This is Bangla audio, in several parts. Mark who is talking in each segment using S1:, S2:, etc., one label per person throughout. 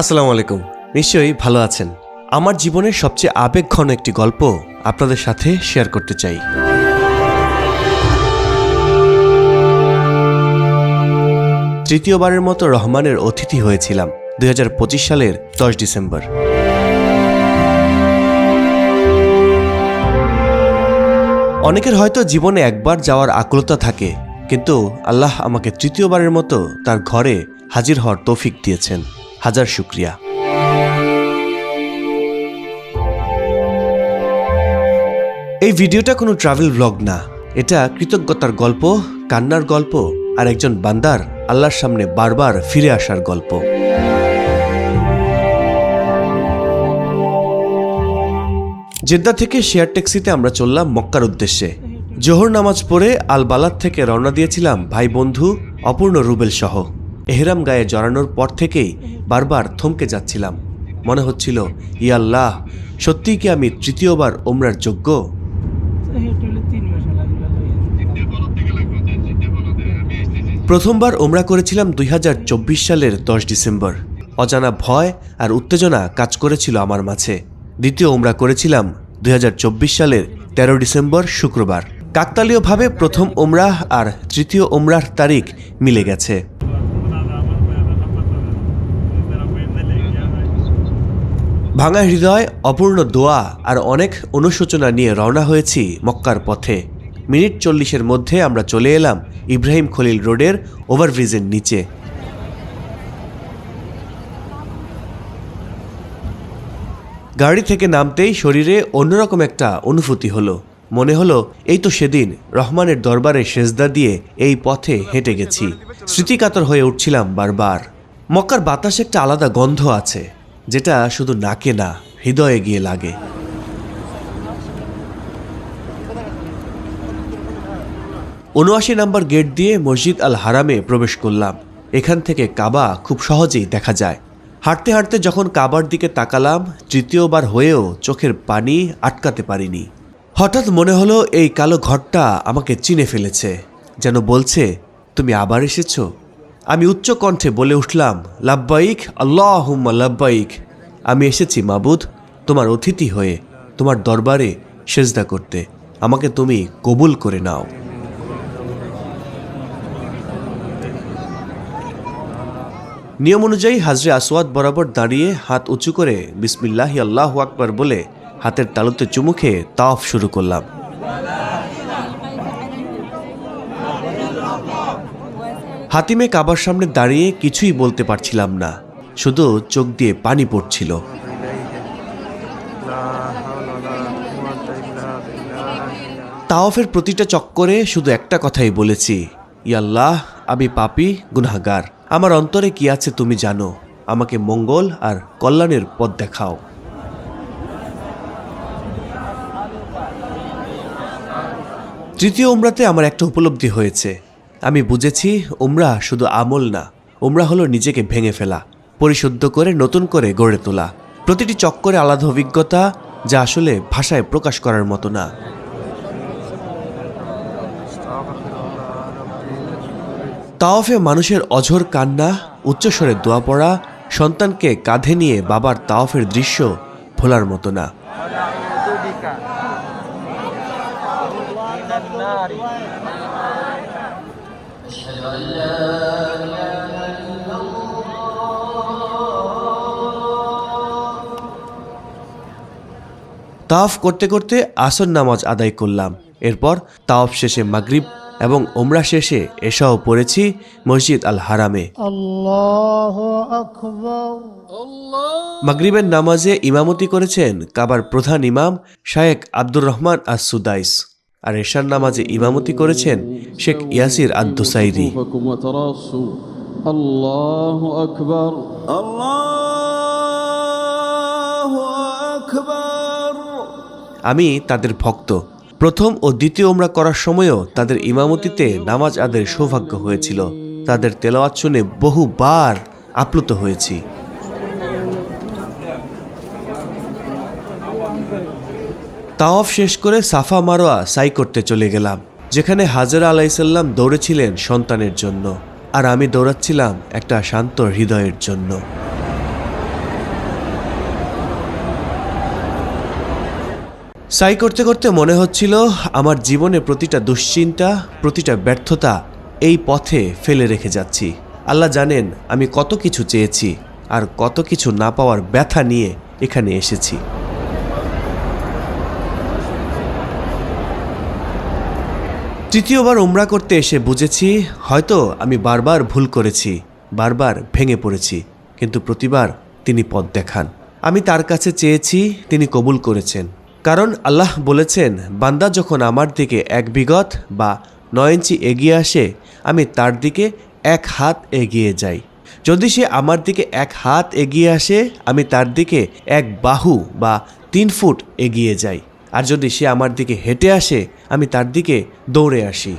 S1: আসসালামু আলাইকুম। নিশ্চয়ই ভালো আছেন। আমার জীবনের সবচেয়ে আবেগঘন একটি গল্প আপনাদের সাথে শেয়ার করতে চাই। তৃতীয়বারের মতো রহমানের অতিথি হয়েছিলাম দুই হাজার পঁচিশ সালের দশ ডিসেম্বর। অনেকের হয়তো জীবনে একবার যাওয়ার আকুলতা থাকে, কিন্তু আল্লাহ আমাকে তৃতীয়বারের মতো তার ঘরে হাজির হওয়ার তৌফিক দিয়েছেন। হাজার শুক্রিয়া। এই ভিডিওটা কোনো ট্রাভেল ব্লগ না। এটা কৃতজ্ঞতার গল্প, কান্নার গল্প আর একজন বান্দার আল্লাহর সামনে বারবার ফিরে আসার গল্প। জেদ্দা থেকে শেয়ার ট্যাক্সিতে আমরা চললাম মক্কার উদ্দেশ্যে। জোহর নামাজ পড়ে আল বালাদ থেকে রওনা দিয়েছিলাম ভাই বন্ধু অপূর্ণ রুবেল সহ। এহরাম গায়ে জড়ানোর পর থেকেই বারবার থমকে যাচ্ছিলাম। মনে হচ্ছিল ইয়াল্লাহ সত্যিই কি আমি তৃতীয়বার ওমরার যোগ্য? প্রথমবার ওমরা করেছিলাম দুই হাজার চব্বিশ সালের দশ ডিসেম্বর। অজানা ভয় আর উত্তেজনা কাজ করেছিল আমার মাঝে। দ্বিতীয় ওমরা করেছিলাম দুই হাজার চব্বিশ সালের তেরো ডিসেম্বর, শুক্রবার। কাকতালীয়ভাবে প্রথম ওমরাহ আর তৃতীয় ওমরাহ তারিখ মিলে গেছে। ভাঙা হৃদয়, অপূর্ণ দোয়া আর অনেক অনুশোচনা নিয়ে রওনা হয়েছি মক্কার পথে। মিনিট চল্লিশের মধ্যে আমরা চলে এলাম ইব্রাহিম খলিল রোডের ওভারব্রিজের নিচে। গাড়ি থেকে নামতেই শরীরে অন্যরকম একটা অনুভূতি হলো। মনে হলো, এই তো সেদিন রহমানের দরবারে সেজদা দিয়ে এই পথে হেঁটে গেছি। স্মৃতিকাতর হয়ে উঠছিলাম বারবার। মক্কার বাতাসে একটা আলাদা গন্ধ আছে। যেটা শুধু নাকে না, হৃদয়ে গিয়ে লাগে। উনআশি নম্বর গেট দিয়ে মসজিদ আল হারামে প্রবেশ করলাম। এখান থেকে কাবা খুব সহজেই দেখা যায়। হাঁটতে হাঁটতে যখন কাবার দিকে তাকালাম, তৃতীয়বার হয়েও চোখের পানি আটকাতে পারিনি। হঠাৎ মনে হলো এই কালো ঘরটা আমাকে চিনে ফেলেছে। যেন বলছে, তুমি আবার এসেছ? আমি উচ্চ কণ্ঠে বলে উঠলাম, লাব্বাইক আল্লাহ লাব্বাইক। আমি এসেছি মাবুদ, তোমার অতিথি হয়ে, তোমার দরবারে সেজদা করতে। আমাকে তুমি কবুল করে নাও। নিয়ম অনুযায়ী হাজরে আসওয়াদ বরাবর দাঁড়িয়ে হাত উঁচু করে বিসমিল্লাহ আল্লাহ আকবার বলে হাতের তালুতে চুমু তাওয়াফ শুরু করলাম। হাতিমে কাবার সামনে দাঁড়িয়ে কিছুই বলতে পারছিলাম না। শুধু চোখ দিয়ে পানি পড়ছিল। তাওফের প্রতিটা চক্করে শুধু একটা কথাই বলেছি ইয়াল্লাহ আমি পাপি, গুনাহগার। আমার অন্তরে কি আছে তুমি জানো? আমাকে মঙ্গল আর কল্যাণের পথ দেখাও। তৃতীয় উমরাতে আমার একটা উপলব্ধি হয়েছে। আমি বুঝেছি, উমরা শুধু আমল না, উমরা হলো নিজেকে ভেঙে ফেলা, পরিশুদ্ধ করে নতুন করে গড়ে তোলা। প্রতিটি চক্করে আলাদা অভিজ্ঞতা, যা আসলে ভাষায় প্রকাশ করার মতো না। তাওয়াফে মানুষের অঝোর কান্না, উচ্চস্বরে দোয়া পড়া, সন্তানকে কাঁধে নিয়ে বাবার তাওয়াফের দৃশ্য ভোলার মতো না। তাওয়াফ করতে করতে আসর নামাজ আদায় করলাম। এরপর তাওয়াফ শেষে মাগরিব এবং ওমরা শেষে এসাও পড়েছি মসজিদ আল হারামে। মাগরিবের নামাজে ইমামতি করেছেন কাবার প্রধান ইমাম Sheikh Abdur Rahman As Sudais আর এশার নামাজে ইমামতি করেছেন শেখ ইয়াসির আদ্দুসাইরি।
S2: আল্লাহ আকবর। আল্লাহ
S1: আমি তাদের ভক্ত। প্রথম ও দ্বিতীয় ওমরা করার সময়ও তাদের ইমামতিতে নামাজ আদের সৌভাগ্য হয়েছিল। তাদের তেলাওয়াত শুনে বহুবার আপ্লুত হয়েছি। তাওয়াফ শেষ করে সাফা মারোয়া সাই করতে চলে গেলাম, যেখানে হাজারা আলাইসাল্লাম দৌড়েছিলেন সন্তানের জন্য। আর আমি দৌড়াচ্ছিলাম একটা শান্ত হৃদয়ের জন্য। সাই করতে করতে মনে হচ্ছিল আমার জীবনে প্রতিটা দুশ্চিন্তা, প্রতিটা ব্যর্থতা এই পথে ফেলে রেখে যাচ্ছি। আল্লাহ জানেন আমি কত কিছু চেয়েছি আর কত কিছু না পাওয়ার ব্যথা নিয়ে এখানে এসেছি। তৃতীয়বার উমরা করতে এসে বুঝেছি, হয়তো আমি বারবার ভুল করেছি, বারবার ভেঙে পড়েছি, কিন্তু প্রতিবার তিনি পথ দেখান। আমি তার কাছে চেয়েছি, তিনি কবুল করেছেন। কারণ আল্লাহ বলেছেন, বান্দা যখন আমার দিকে এক বিগত বা নয় ইঞ্চি এগিয়ে আসে, আমি তার দিকে এক হাত এগিয়ে যাই। যদি সে আমার দিকে এক হাত এগিয়ে আসে, আমি তার দিকে এক বাহু বা তিন ফুট এগিয়ে যাই। আর যদি সে আমার দিকে হেঁটে আসে, আমি তার দিকে দৌড়ে আসি।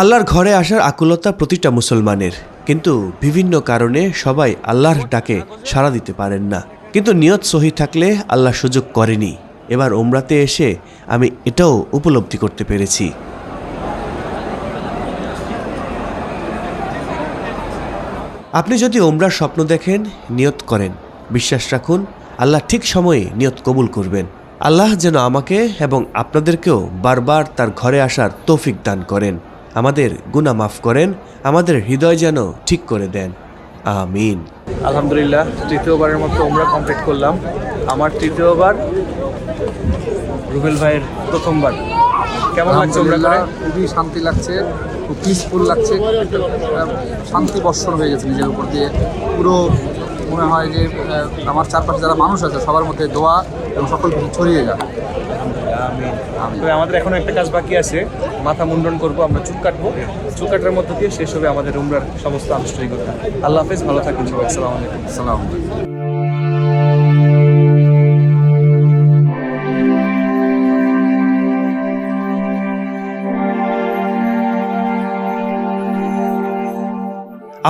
S1: আল্লাহর ঘরে আসার আকুলতা প্রতিটা মুসলমানের। কিন্তু বিভিন্ন কারণে সবাই আল্লাহর ডাকে সাড়া দিতে পারেন না। কিন্তু নিয়ত সহি থাকলে আল্লাহ সুযোগ করেনি। এবার ওমরাতে এসে আমি এটাও উপলব্ধি করতে পেরেছি। আপনি যদি ওমরার স্বপ্ন দেখেন, নিয়ত করেন। বিশ্বাস রাখুন, আল্লাহ ঠিক সময়ে নিয়ত কবুল করবেন। আল্লাহ যেন আমাকে এবং আপনাদেরকেও বারবার তার ঘরে আসার তৌফিক দান করেন। আমাদের গুনাহ মাফ করেন আমাদের হৃদয় যেন ঠিক করে দেন। আমিন।
S3: আলহামদুলিল্লাহ তৃতীয়বারের মতো আমরা কমপ্লিট করলাম। আমার তৃতীয়বার রুবেল ভাইয়ের প্রথমবার। কেমন লাগছে ওমরা করে?
S4: খুবই শান্তি লাগছে খুব পিসফুল লাগছে। শান্তি বর্ষণ হয়ে গেছে নিজের উপর দিয়ে। পুরো মনে হয় যে আমার চারপাশে যারা মানুষ আছে সবার মধ্যে দোয়া এবং সকল কিছু ছড়িয়ে আমিন।
S3: তবে আমাদের এখন একটা কাজ বাকি আছে। মাথা মুন্ডন করব আমরা চুল কাটবো। চুল কাটার মধ্য দিয়ে শেষ হবে আমাদের উমরার সমস্ত আনুষ্ঠানিকতা। আল্লাহ হাফেজ ভালো থাকবেন সবাই। আসসালামু আলাইকুম।
S4: সালাম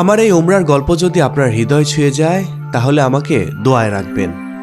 S1: আমার এই ওমরার গল্প যদি আপনার হৃদয় ছুঁয়ে যায় তাহলে আমাকে দোয়ায় রাখবেন।